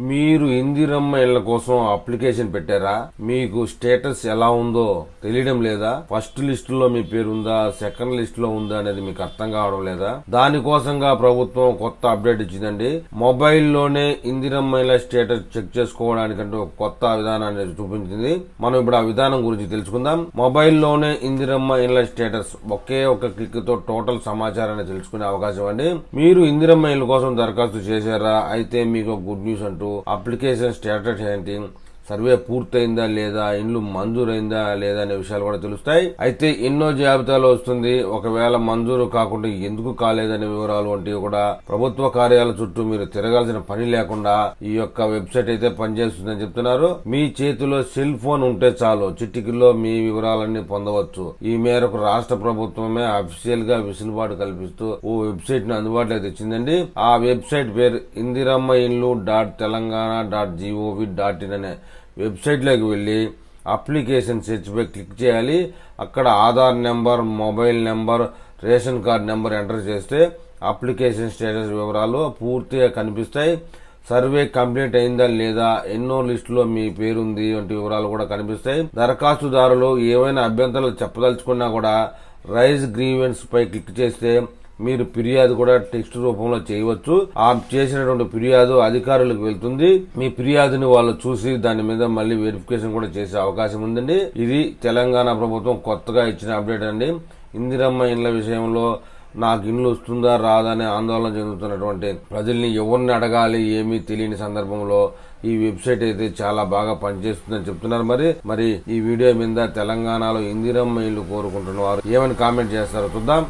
మీరు ఇందిరమ్మ ఇళ్ళ కోసం అప్లికేషన్ పెట్టారా? మీకు స్టేటస్ ఎలా ఉందో తెలియడం లేదా? ఫస్ట్ లిస్ట్లో మీ పేరు ఉందా సెకండ్ లిస్ట్లో ఉందా అనేది మీకు అర్థం కావడం లేదా? దానికోసంగా ప్రభుత్వం కొత్త అప్డేట్ ఇచ్చిందండి. మొబైల్లోనే ఇందిరమ్మ ఇళ్ళ స్టేటస్ చెక్ చేసుకోవడానికంటే ఒక కొత్త విధానాన్ని చూపించింది. మనం ఇప్పుడు ఆ విధానం గురించి తెలుసుకుందాం. మొబైల్లోనే ఇందిరమ్మ ఇళ్ళ స్టేటస్ ఒకే ఒక క్లిక్తో టోటల్ సమాచారాన్ని తెలుసుకునే అవకాశం అండి. మీరు ఇందిరమ్మ ఇళ్ళ కోసం దరఖాస్తు చేశారా? అయితే మీకు గుడ్ న్యూస్ అంటూ అప్లికేషన్ స్టేటస్ ఏంటి సర్వే పూర్తయిందా లేదా ఇండ్లు మంజూరైందా లేదా అనే విషయాలు కూడా తెలుస్తాయి. అయితే ఎన్నో జాబితాలో వస్తుంది ఒకవేళ మంజూరు కాకుండా ఎందుకు కాలేదనే వివరాలు వంటివి కూడా ప్రభుత్వ కార్యాల చుట్టూ మీరు తిరగాల్సిన పని లేకుండా ఈ యొక్క వెబ్సైట్ అయితే పనిచేస్తుందని చెప్తున్నారు. మీ చేతిలో సెల్ ఫోన్ ఉంటే చాలు చిటికల్లో మీ వివరాలన్నీ పొందవచ్చు. ఈ మేరకు రాష్ట్ర ప్రభుత్వమే అఫీషియల్గా వెసులుబాటు కల్పిస్తూ ఓ వెబ్సైట్ను అందుబాటులోకి తెచ్చిందండి. ఆ వెబ్సైట్ పేరు ఇందిరమ్మ ఇల్లు dot Telangana dot G O V dot in అనే వెబ్సైట్లోకి వెళ్ళి అప్లికేషన్ సెర్చ్పై క్లిక్ చేయాలి. అక్కడ Aadhaar number mobile number ration card number enter చేస్తే అప్లికేషన్ స్టేటస్ వివరాలు పూర్తిగా కనిపిస్తాయి. సర్వే కంప్లీట్ అయిందా లేదా ఎన్నో లిస్టులో మీ పేరుంది వంటి వివరాలు కూడా కనిపిస్తాయి. దరఖాస్తుదారులు ఏవైనా అభ్యంతరాలు చెప్పదలుచుకున్నా కూడా రైజ్ గ్రీవెన్స్ పై క్లిక్ చేస్తే మీరు ఫిర్యాదు కూడా టెక్స్ట్ రూపంలో చేయవచ్చు. ఆ చేసినటువంటి ఫిర్యాదు అధికారులకు వెళ్తుంది. మీ ఫిర్యాదుని వాళ్ళు చూసి దాని మీద మళ్ళీ వెరిఫికేషన్ కూడా చేసే అవకాశం ఉందండి. ఇది తెలంగాణ ప్రభుత్వం కొత్తగా ఇచ్చిన అప్డేట్ అండి. ఇందిరమ్మ ఇండ్ల విషయంలో నాకు ఇండ్లు వస్తుందా రాదా అనే ఆందోళన చెందుతున్నటువంటి ప్రజల్ని ఎవరిని అడగాలి ఏమీ తెలియని సందర్భంలో ఈ వెబ్సైట్ అయితే చాలా బాగా పనిచేస్తుందని చెప్తున్నారు. మరి మరి ఈ వీడియో మీద తెలంగాణలో ఇందిరమ్మ ఇల్లు కోరుకుంటున్న వారు ఏమని కామెంట్ చేస్తారో చూద్దాం.